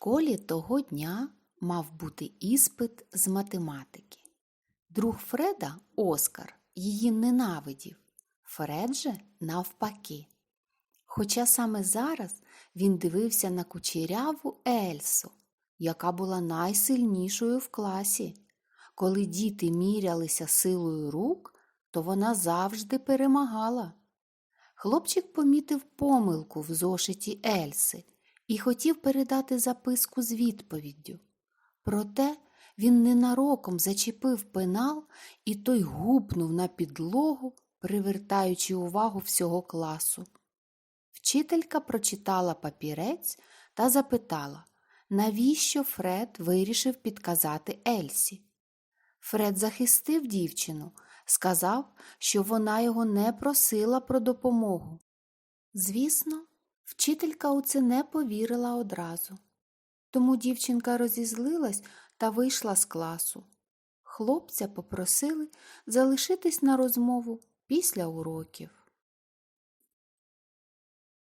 школі того дня мав бути іспит з математики. Друг Фреда, Оскар, її ненавидів, Фред же навпаки. Хоча саме зараз він дивився на кучеряву Ельсу, яка була найсильнішою в класі. Коли діти мірялися силою рук, то вона завжди перемагала. Хлопчик помітив помилку в зошиті Ельси і хотів передати записку з відповіддю. Проте він ненароком зачепив пенал, і той гупнув на підлогу, привертаючи увагу всього класу. Вчителька прочитала папірець та запитала, навіщо Фред вирішив підказати Ельсі. Фред захистив дівчину, сказав, що вона його не просила про допомогу. Звісно, вчителька у це не повірила одразу. Тому дівчинка розізлилась та вийшла з класу. Хлопця попросили залишитись на розмову після уроків.